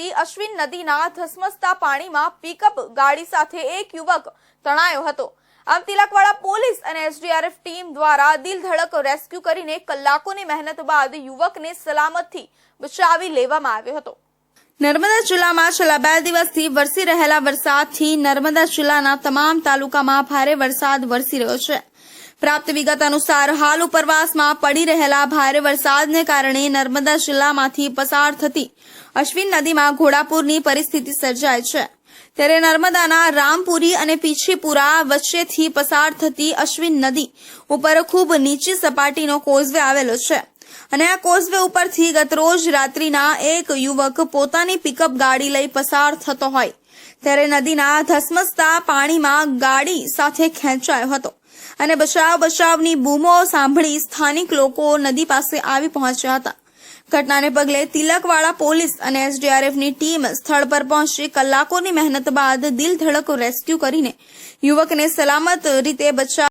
થતી અશ્વિન નદીના ધસમસતા પાણીમાં પિકઅપ ગાડી સાથે એક યુવક તણાયો હતો. આમ તિલકવાડા પોલીસ અને એસડીઆરએફ ટીમ દ્વારા દિલધડક રેસ્ક્યુ કરીને કલાકોની મહેનત બાદ યુવકને સલામતથી બચાવી લેવામાં આવ્યો હતો. નર્મદા જિલ્લામાં છેલ્લા બે દિવસથી વરસી રહેલા વરસાદથી નર્મદા જિલ્લાના તમામ તાલુકામાં ભારે વરસાદ વરસી રહ્યો છે. પ્રાપ્ત વિગત અનુસાર, હાલ ઉપરવાસમાં પડી રહેલા ભારે વરસાદને કારણે નર્મદા જિલ્લામાંથી પસાર થતી અશ્વિન નદીમાં ઘોડાપુરની પરિસ્થિતિ સર્જાય છે. ત્યારે નર્મદાના રામપુરી અને પીછીપુરા વચ્ચેથી પસાર થતી અશ્વિન નદી ઉપર ખૂબ નીચી સપાટીનો કોઝવે આવેલો છે. અને આ કોઝવે ઉપરથી ગતરોજ રાત્રિના એક યુવક પોતાની પિકઅપ ગાડી લઈ પસાર થતો હોય. ત્યારે નદીના ધસમસતા પાણીમાં ગાડી સાથે ખેંચાયો હતો અને બચાવ બચાવની બૂમો સાંભળી સ્થાનિક લોકો નદી પાસે આવી પહોંચ્યા હતા. ઘટનાને પગલે તિલકવાળા પોલીસ અને એસડીઆરએફની ટીમ સ્થળ પર પહોંચી કલાકોની મહેનત બાદ દિલ ધડક રેસ્ક્યુ કરીને યુવકને સલામત રીતે બચાવ